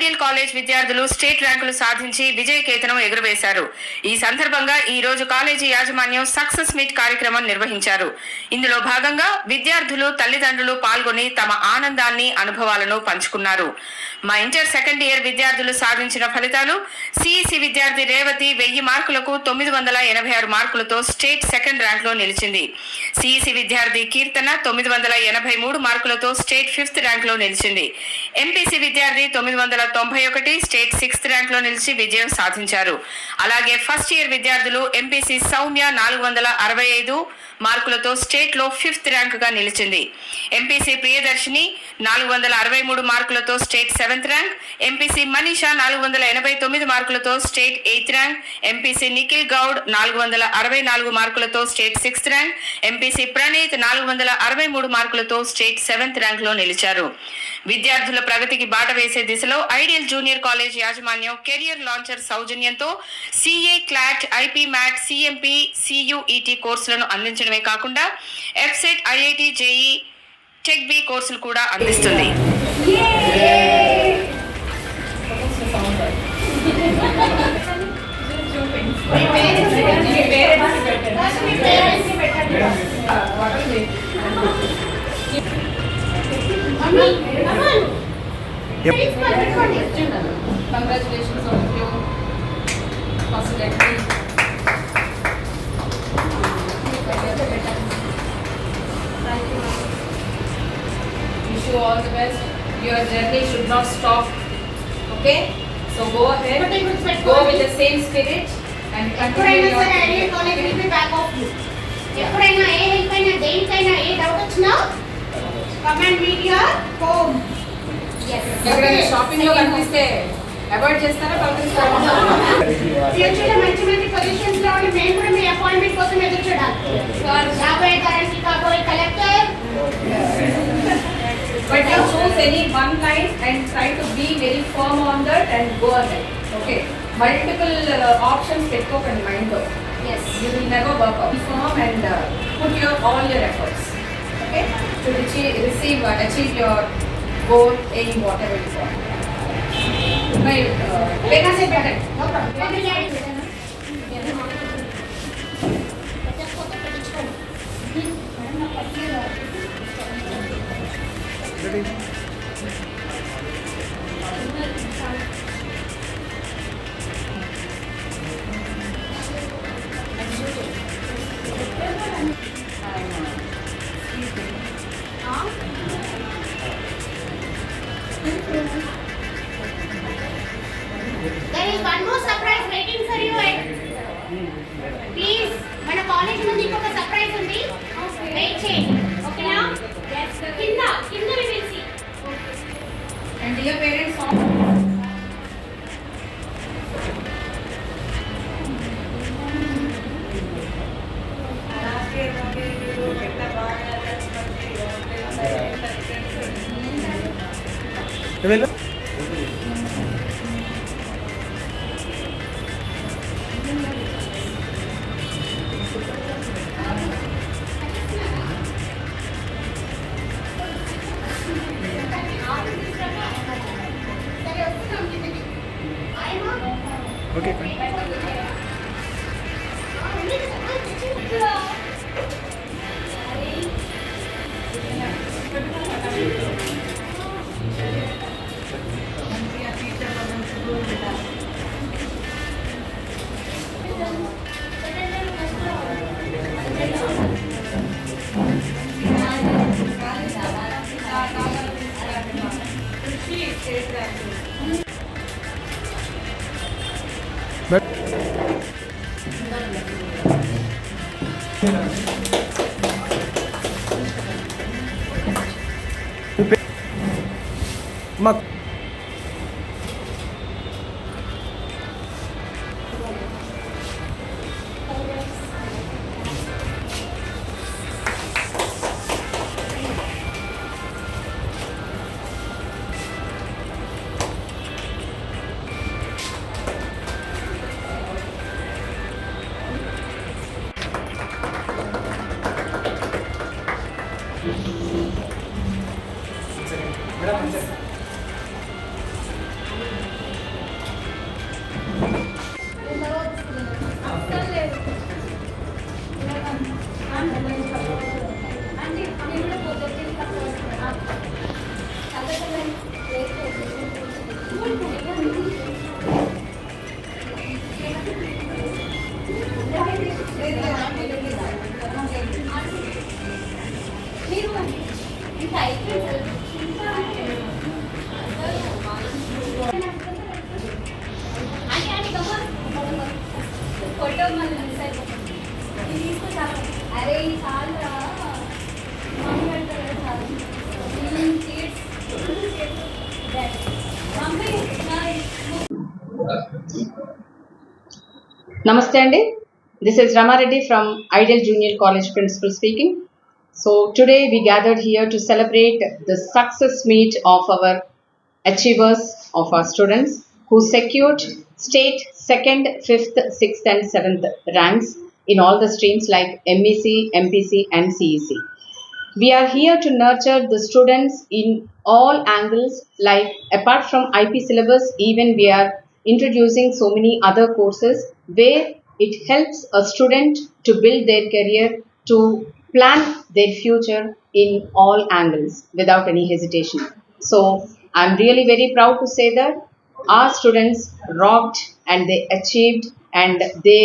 Ideal college విద్యార్థులు state ర్యాంకులు సాధించి విజయకేతనం ఎగురవేశారు. ఈ సందర్భంగా ఈ రోజు కాలేజీ యాజమాన్యం సక్సెస్ మీట్ కార్యక్రమం నిర్వహించారు. ఇందులో భాగంగా విద్యార్థులు తల్లిదండ్రులు పాల్గొని తమ ఆనందాన్ని అనుభవాలను పంచుకున్నారు. మా ఇంటర్ సెకండ్ ఇయర్ విద్యార్థులు సాధించిన ఫలితాలు సిఈసి విద్యార్థి రేవతి వెయ్యి మార్కులకు తొమ్మిది వందల ఎనభై ఆరు మార్కులతో స్టేట్ సెకండ్ ర్యాంక్లో నిలిచింది. సిఈసి విద్యార్థి కీర్తన తొమ్మిది వందల ఎనభై మూడు మార్కులతో స్టేట్ ఫిఫ్త్ ర్యాంక్లో నిలిచింది. ఎంపీసీ విద్యార్థి తొమ్మిది వందల తొంభై ఒకటి స్టేట్ సిక్స్త్ ర్యాంక్లో నిలిచి విజయం సాధించారు. అలాగే ఫస్ట్ ఇయర్ విద్యార్థులు ఎంపీసీ సౌమ్య నాలుగు వందల అరవై ఐదు మార్కులతో స్టేట్లో ఫిఫ్త్ ర్యాంక్గా నిలిచింది. ఎంపీసీ ప్రియదర్శిని నాలుగు వందల అరవై మూడు మార్కులతో state seventh rank MPC Manisha నాలుగు వందల ఎనభై తొమ్మిది మార్కులతో state eighth rank MPC Nikhil Goud నాలుగు వందల అరవై నాలుగు మార్కులతో state sixth rank MPC Praneeth నాలుగు వందల అరవై మూడు మార్కులతో స్టేట్ సెవెంత్ ర్యాంక్లో నిలిచారు. విద్యార్థుల ప్రగతికి బాట వేసే దిశలో ఐడియల్ జూనియర్ కాలేజ్ యాజమాన్యం కెరియర్ లాంచర్ సౌజన్యంతో CA CLAT IPMAT CMP CUET కోర్సులను అందించడమే కాకుండా EAPCET IIT JEE tech B కోర్సులు కూడా అందిస్తుంది. Congratulations on you. First degree. Wish you all the best. Your journey should not stop. Okay? So go ahead. But I would say- Go with the same spirit and continue ఎప్పుడైనా your సరే ideal college will be back of you ఎప్పుడైనా ఏ help అయినా దేనికైనా ఏ doubt వచ్చినా comment media home ఎక్కడైనా shopping లో కనిపిస్తే అవాయిడ్ చేస్తారా పలకరిస్తారా ఫ్యూచర్ లో మంచి మంచి పొజిషన్స్ లో ఉండి మేము కూడా మీ అపాయింట్మెంట్ కోసం ఎదురు చూడాలి రాబోయే తరానికి కాబోయే collector But you choose any one line and try to be very firm on that and go ahead. Okay. Multiple uh, options పెట్టుకోకండి మైండ్ లో yes you will never work out. Be firm and uh, put your all your efforts. market to receive and achieve your goal in whatever you want. My, uh, when ¿Te まあ村上です。అరే ఈ చాలురా mummy పెడతారు చాలు seats mummy Namaste Andy. This is Ramareddy from Ideal Junior College Principal speaking. So today we gathered here to celebrate the success meet of our achievers of our students who secured state second, fifth, sixth and seventh ranks in all the streams like MEC, MPC and CEC. We are here to nurture the students in all angles like apart from IP syllabus even we are introducing so many other courses where it helps a student to build their career to plan their future in all angles without any hesitation. So I'm really very proud to say that ఆ students rocked and they achieved and they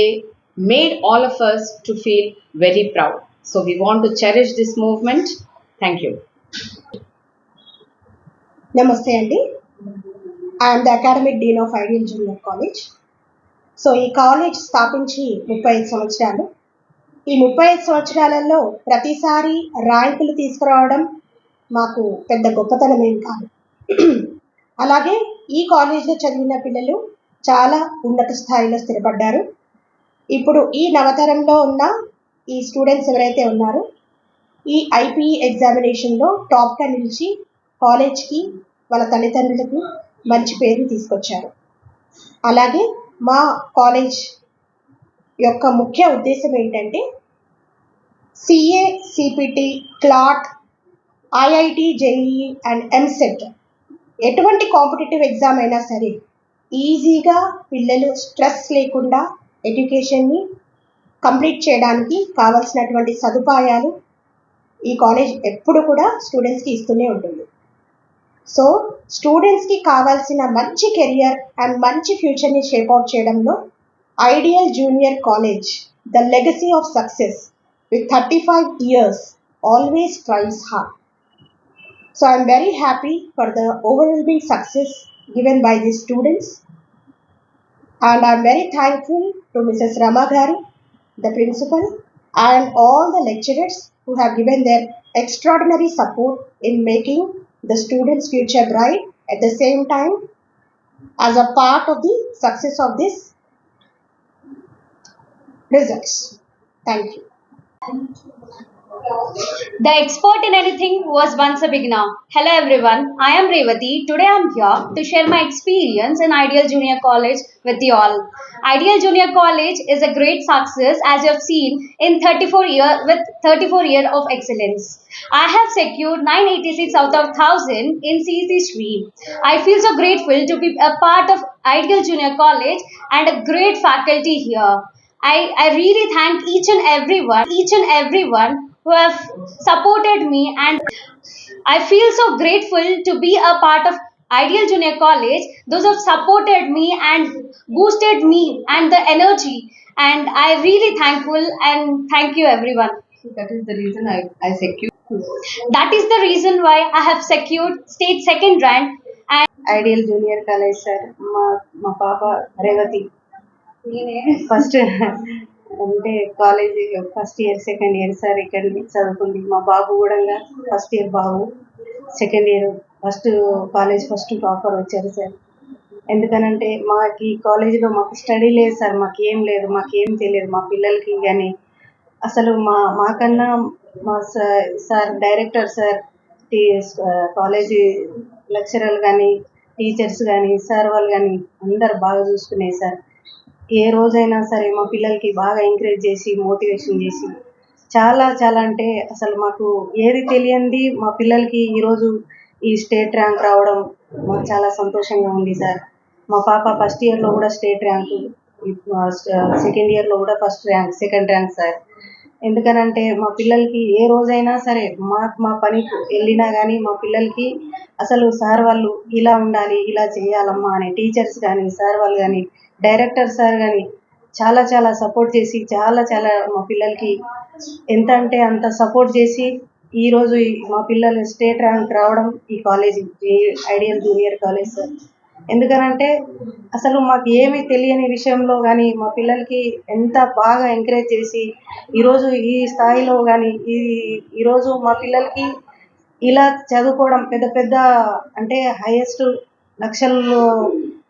made all of us to feel very proud so we want to cherish this movement thank you నమస్తే అండి I'm the academic dean of ideal junior college so ఈ college స్థాపించి ముప్పై ఐదు సంవత్సరాలు. ఈ ముప్పై ఐదు సంవత్సరాలలో ప్రతిసారి ర్యాంకులు తీసుకురావడం మాకు పెద్ద గొప్పతనం ఏం కాదు. అలాగే ఈ కాలేజ్లో చదివిన పిల్లలు చాలా ఉన్నత స్థాయిలో స్థిరపడ్డారు. ఇప్పుడు ఈ నవతరంలో ఉన్న ఈ స్టూడెంట్స్ ఎవరైతే ఉన్నారో ఈ ఐపీ ఎగ్జామినేషన్లో టాప్గా నిలిచి కాలేజ్కి వాళ్ళ తల్లిదండ్రులకి మంచి పేరు తీసుకొచ్చారు. అలాగే మా కాలేజ్ యొక్క ముఖ్య ఉద్దేశం ఏంటంటే CA CPT CLAT IIT JEE and EAMCET ఎటువంటి కాంపిటేటివ్ ఎగ్జామ్ అయినా సరే ఈజీగా పిల్లలు స్ట్రెస్ లేకుండా ఎడ్యుకేషన్ని కంప్లీట్ చేయడానికి కావాల్సినటువంటి సదుపాయాలు ఈ కాలేజ్ ఎప్పుడు కూడా స్టూడెంట్స్కి ఇస్తూనే ఉంటుంది. సో స్టూడెంట్స్కి కావాల్సిన మంచి కెరియర్ అండ్ మంచి ఫ్యూచర్ని షేప్అవుట్ చేయడంలో ideal junior college the legacy of success with thirty five years always tries hard. So I'm very happy for the overwhelming success given by the students. And I'm very thankful to Mrs. Ramagari, the principal, and all the lecturers who have given their extraordinary support in making the students' future bright at the same time as a part of the success of this results. Thank you. The expert in anything was once a beginner. Hello everyone, I am Revati. Today I am here to share my experience in Ideal Junior College with you all. Ideal Junior College is a great success as you have seen in 34 year with 34 year of excellence. I have secured 986 out of 1000 in CEC stream. I feel so grateful to be a part of Ideal Junior College and a great faculty here. I, I really thank each and everyone, each and everyone who have supported me and I feel so grateful to be a part of Ideal Junior College. Those have supported me and boosted me and the energy and I really thankful and thank you everyone. That is the reason I, I secured. That is the reason why I have secured state second rank and Ideal Junior College sir, ma, ma papa Revati. First అంటే college first year second year sir ఇక్కడ చదువుకుంది. మా బాబు కూడా first year బాబు. Second year first college first topper వచ్చారు sir ఎందుకనంటే మాకు ఈ కాలేజీలో మాకు స్టడీ లేదు సార్ మాకు ఏం లేదు మాకు ఏం తెలియదు. మా పిల్లలకి కానీ అసలు మా మాకన్నా మా సార్ సార్ డైరెక్టర్ సార్ టీ కాలేజీ లెక్చరర్లు కానీ టీచర్స్ కానీ సార్ వాళ్ళు కానీ అందరు బాగా చూసుకునే సార్ ఏ రోజైనా సరే మా పిల్లలకి బాగా ఎంకరేజ్ చేసి మోటివేషన్ చేసి చాలా చాలా అంటే అసలు మాకు ఏది తెలియంది మా పిల్లలకి ఈరోజు ఈ స్టేట్ ర్యాంక్ రావడం మాకు చాలా సంతోషంగా ఉంది సార్. మా పాప ఫస్ట్ ఇయర్లో కూడా స్టేట్ ర్యాంకు సెకండ్ ఇయర్లో కూడా first rank second rank sir. ఎందుకనంటే మా పిల్లలకి ఏ రోజైనా సరే మా మా పనికి వెళ్ళినా కానీ మా పిల్లలకి అసలు సార్ వాళ్ళు ఇలా ఉండాలి ఇలా చేయాలమ్మా అని టీచర్స్ కానీ సార్ వాళ్ళు కానీ డైరెక్టర్ సార్ కానీ చాలా చాలా సపోర్ట్ చేసి చాలా చాలా మా పిల్లలకి ఎంత అంటే అంత సపోర్ట్ చేసి ఈరోజు మా పిల్లలు స్టేట్ ర్యాంక్ రావడం ఈ college ideal junior college sir. ఎందుకనంటే అసలు మాకు ఏమీ తెలియని విషయంలో కానీ మా పిల్లలకి ఎంత బాగా ఎంకరేజ్ చేసి ఈరోజు ఈ స్థాయిలో కానీ ఈ ఈరోజు మా పిల్లలకి ఇలా చదువుకోవడం పెద్ద పెద్ద అంటే హైయెస్ట్ లక్షల్లో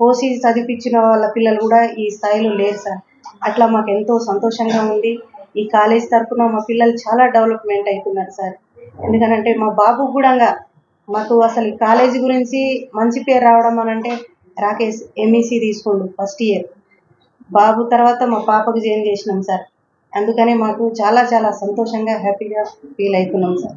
పోసి చదివించిన వాళ్ళ పిల్లలు కూడా ఈ స్థాయిలో లేరు సార్. అట్లా మాకు ఎంతో సంతోషంగా ఉంది. ఈ కాలేజ్ తరఫున మా పిల్లలు చాలా డెవలప్మెంట్ అవుతున్నారు సార్. ఎందుకనంటే మా బాబు కూడా మాకు అసలు కాలేజీ గురించి మంచి పేరు రావడం అని అంటే రాకేష్ ఎంఈసీ తీసుకోండు ఫస్ట్ ఇయర్ బాబు తర్వాత మా పాపకు జాయిన్ చేసినాం సార్. అందుకనే మాకు చాలా చాలా సంతోషంగా హ్యాపీగా ఫీల్ అవుతున్నాం sir.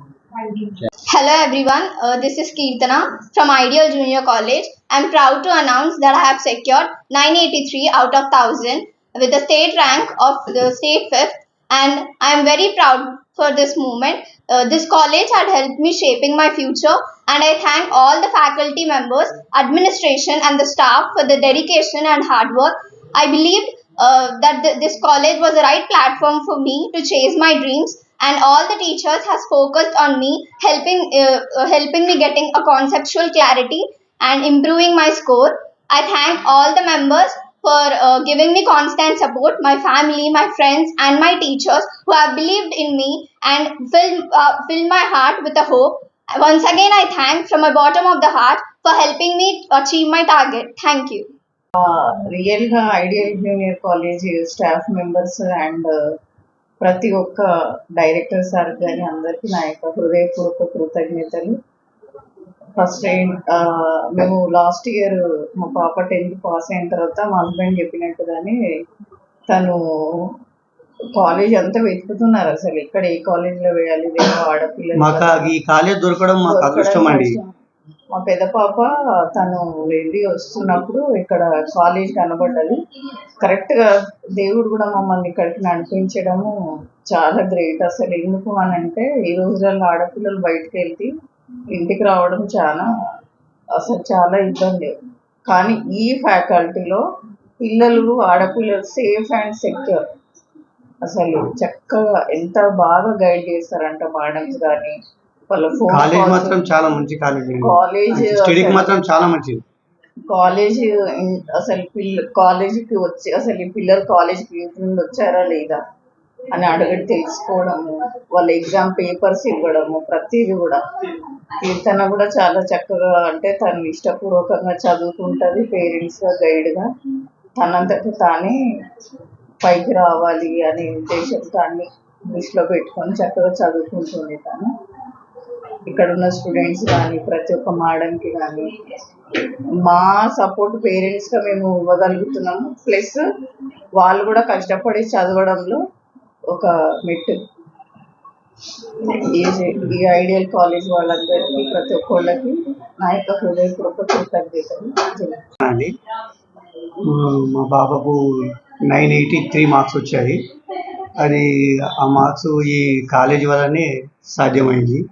Hello everyone this is Keerthana from ideal junior college I'm proud to announce that I have secured nine eighty three out of thousand with state rank of state fifth and I'm very proud for this moment Uh, this college had helped me shaping my future and I thank all the faculty members, administration and the staff for the dedication and hard work. I believed uh, that th- this college was the right platform for me to chase my dreams and all the teachers has focused on me helping uh, uh, helping me getting a conceptual clarity and improving my score i thank all the members for uh, giving me constant support my family my friends and my teachers who have believed in me and filled, uh, filled my heart with a hope once again i thank from the bottom of the heart for helping me achieve my target thank you రియల్గా ideal junior college staff members and ప్రతి ఒక్క director sir కానీ అందరికీ నా యొక్క హృదయపూర్వక కృతజ్ఞతలు first మేము లాస్ట్ ఇయర్ మా పాప టెన్త్ పాస్ అయిన తర్వాత మా హస్బెండ్ చెప్పినట్టుగానే తను కాలేజ్ అంతా వెతుకుతున్నారు అసలు. ఇక్కడ ఏ కాలేజ్లో వేయాలి ఇదేమో ఆడపిల్లలు. ఈ కాలేజ్ దొరకడం మాకు అదృష్టం అండి. మా పెద్ద పాప తను వెళ్ళి వస్తున్నప్పుడు ఇక్కడ కాలేజ్ కనబడ్డది. కరెక్ట్గా దేవుడు కూడా మమ్మల్ని ఇక్కడికి నడిపించడము చాలా గ్రేట్ అసలు. ఎందుకు అని అంటే ఈ రోజులలో ఆడపిల్లలు బయటకు వెళ్తే ఇంటికి రావడం చాలా అసలు చాలా ఇబ్బంది. కానీ ఈ ఫ్యాకల్టీలో పిల్లలు ఆడపిల్లలు సేఫ్ అండ్ సెక్యూర్. అసలు చక్కగా ఎంత బాగా గైడ్ చేస్తారంట మేడమ్స్ కానీ వాళ్ళ ఫోన్ కాలేజ్ మాత్రం చాలా మంచి కాలేజ్ స్టడీకి మాత్రం చాలా మంచిది. కాలేజ్ అసలు పిల్ల కాలేజీకి వచ్చి అసలు ఈ పిల్లలు కాలేజీకి నుండి వచ్చారా లేదా? అని అడగటి తెలుసుకోవడము వాళ్ళ ఎగ్జామ్ పేపర్స్ ఇవ్వడము ప్రతిదీ కూడా. కీర్తన కూడా చాలా చక్కగా అంటే తను ఇష్టపూర్వకంగా చదువుకుంటుంది పేరెంట్స్గా గైడ్గా తనంతట తానే పైకి రావాలి అనే ఉద్దేశంతో అన్ని దృష్టిలో పెట్టుకొని చక్కగా చదువుకుంటుంది తను. ఇక్కడ ఉన్న స్టూడెంట్స్ కానీ ప్రతి ఒక్క మేడంకి కానీ మా సపోర్ట్ పేరెంట్స్గా మేము ఇవ్వగలుగుతున్నాము. ప్లస్ వాళ్ళు కూడా కష్టపడి చదవడంలో ఒక మెట్టు. ఈ ఐడియల్ కాలేజ్ వాళ్ళందరికీ ప్రతి ఒక్కళ్ళకి నా యొక్క హృదయపూర్వక కృతజ్ఞతలు అండి. మా- బాబాకు నైన్ ఎయిటీ త్రీ మార్క్స్ వచ్చాయి. అది ఆ మార్క్స్ ఈ కాలేజ్ వల్లనే సాధ్యమైంది.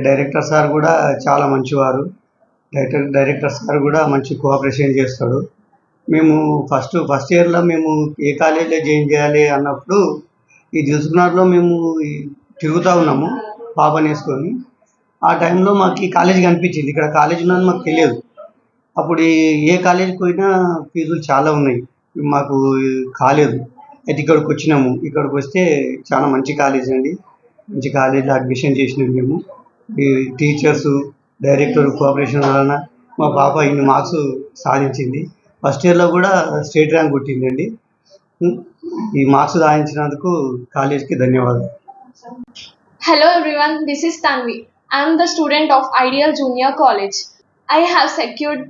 డైరెక్టర్ సార్ కూడా చాలా మంచివారు. డైరెక్టర్ డైరెక్టర్ సార్ కూడా మంచి కోఆపరేషన్ చేస్తాడు. మేము ఫస్ట్ ఫస్ట్ ఇయర్లో మేము ఏ కాలేజీలో జాయిన్ చేయాలి అన్నప్పుడు ఈ దిల్సుకున్నార్లో మేము తిరుగుతూ ఉన్నాము పాపని వేసుకొని. ఆ టైంలో మాకు ఈ కాలేజ్ కనిపించింది. ఇక్కడ కాలేజ్ ఉన్నది మాకు తెలియదు. అప్పుడు ఏ కాలేజీకి పోయినా ఫీజులు చాలా ఉన్నాయి. మాకు కాలేదు. అయితే ఇక్కడికి వచ్చినాము. ఇక్కడికి వస్తే చాలా మంచి కాలేజ్ అండి. మంచి కాలేజీలో అడ్మిషన్ చేసినాం మేము. ఈ టీచర్స్ డైరెక్టర్ కోఆపరేషన్ వలన మా పాప ఇన్ని మార్క్స్ సాధించింది. ఫస్ట్ ఇయర్లో కూడా స్టేట్ ర్యాంక్ కొట్టిందండి ఈ మార్క్స్ సాధించినందుకు కాలేజీకి ధన్యవాదాలు Hello everyone, this is Tanvi. I am the student of Ideal Junior College. I have secured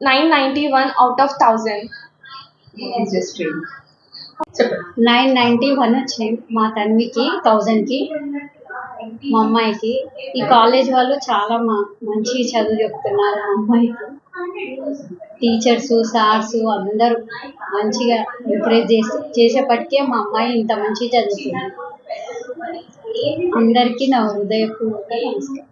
991 out of 1000. Just nine ninety one వచ్చినాయి మా తన్వికి థౌజండ్కి మా అమ్మాయికి ఈ కాలేజ్ వాళ్ళు చాలా మా మంచి చదువు చెప్తున్నారు మా అమ్మాయికి టీచర్స్ సార్స్ అందరూ మంచిగా ఎంకరేజ్ చేసి చేసేపటికే మా అమ్మాయి ఇంత మంచి చదువుతుంది అందరికీ నా హృదయపూర్వక నమస్కారం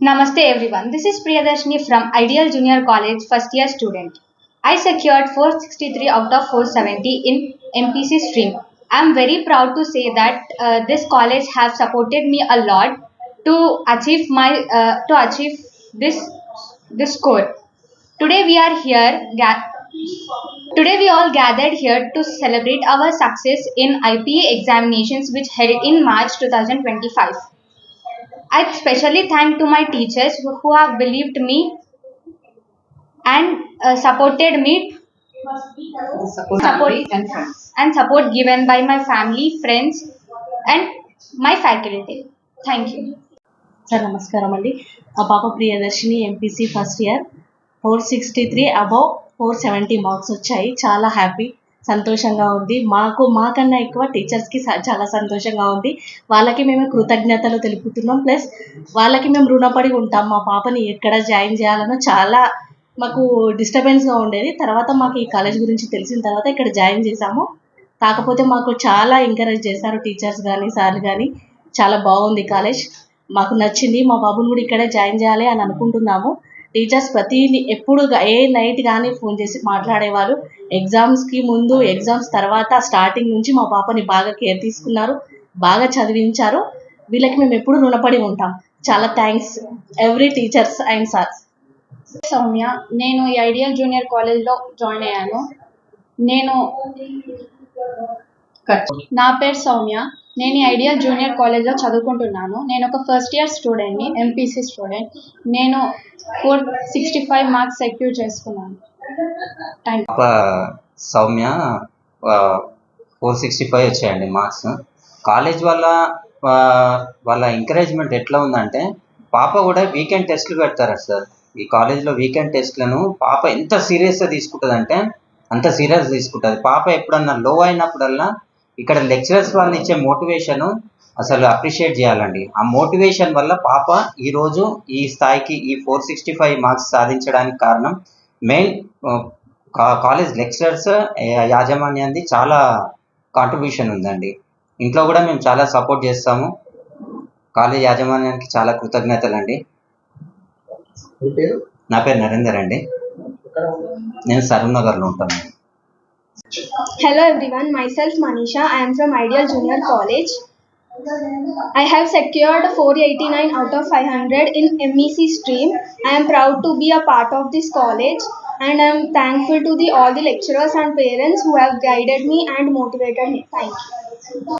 Namaste everyone. This is Priyadarshini from Ideal Junior College first year student. I secured 463 out of 470 in MPC stream. I'm very proud to say that uh, this college has supported me a lot to achieve my uh, to achieve this this score. Today we are here. Ga- Today we all gathered here to celebrate our success in IPA examinations which held in March 2025. I especially thank to my teachers who, have believed me and uh, supported me Support Support. and friends. and support given by my family, friends and my faculty. Thank you. Sir నమస్కారం అండి. మా పాప Priyadarshini MPC first year four sixty three above four seventy marks వచ్చాయి. చాలా happy సంతోషంగా ఉంది. మాకు మాకన్నా ఎక్కువ టీచర్స్కి చాలా సంతోషంగా ఉంది. వాళ్ళకి మేము కృతజ్ఞతలు తెలుపుతున్నాం. ప్లస్ వాళ్ళకి మేము రుణపడి ఉంటాం. మా పాపని ఎక్కడ జాయిన్ చేయాలనో చాలా మాకు డిస్టర్బెన్స్గా ఉండేది. తర్వాత మాకు ఈ కాలేజ్ గురించి తెలిసిన తర్వాత ఇక్కడ జాయిన్ చేశాము. కాకపోతే మాకు చాలా ఎంకరేజ్ చేశారు టీచర్స్ కానీ సార్లు కానీ చాలా బాగుంది కాలేజ్ మాకు నచ్చింది మా బాబుని కూడా ఇక్కడే జాయిన్ చేయాలి అని అనుకుంటున్నాము. టీచర్స్ ప్రతి ఎప్పుడు ఏ నైట్ కానీ ఫోన్ చేసి మాట్లాడేవారు. ఎగ్జామ్స్కి ముందు ఎగ్జామ్స్ తర్వాత స్టార్టింగ్ నుంచి మా పాపని బాగా కేర్ తీసుకున్నారు బాగా చదివించారు. వీళ్ళకి మేము ఎప్పుడు రుణపడి ఉంటాం. చాలా thanks every teachers and sirs Soumya నేను ఈ ఐడియల్ జూనియర్ కాలేజ్లో జాయిన్ అయ్యాను. నేను నా పేరు సౌమ్య. నేను ఐడియా జూనియర్ కాలేజ్లో చదువుకుంటున్నాను. నేను ఒక ఫస్ట్ ఇయర్ స్టూడెంట్ని ఎంపీసీ స్టూడెంట్ నేను four sixty five marks secure చేసుకున్నాను thank Soumya four sixty five వచ్చాయండి మార్క్స్ కాలేజ్ వల్ల వాళ్ళ ఎంకరేజ్మెంట్ ఎట్లా ఉందంటే పాప కూడా వీకెండ్ టెస్ట్లు పెడతారు సార్. ఈ కాలేజ్లో వీకెండ్ టెస్ట్లను పాప ఎంత సీరియస్గా తీసుకుంటుంది అంటే అంత సీరియస్ తీసుకుంటుంది. పాప ఎప్పుడన్నా లో అయినప్పుడల్లా ఇక్కడ లెక్చరర్స్ వాళ్ళు ఇచ్చే మోటివేషన్ అసలు అప్రిషియేట్ చేయాలండి. ఆ మోటివేషన్ వల్ల పాప ఈరోజు ఈ స్థాయికి ఈ ఫోర్ సిక్స్టీ ఫైవ్ మార్క్స్ సాధించడానికి కారణం మెయిన్ కాలేజ్ లెక్చరర్స్ యాజమాన్యాన్ని చాలా కాంట్రిబ్యూషన్ ఉందండి. ఇంట్లో కూడా మేము చాలా సపోర్ట్ చేస్తాము. కాలేజ్ యాజమాన్యానికి చాలా కృతజ్ఞతలు అండి నా పేరు నరేందర్ అండి. నేను సరూర్ నగర్లో ఉంటాను. Hello everyone, myself Manisha. I am from Ideal Junior College. I have secured 489 out of 500 in MEC stream. I am proud to be a part of this college and I am thankful to the all the lecturers and parents who have guided me and motivated me. Thank you.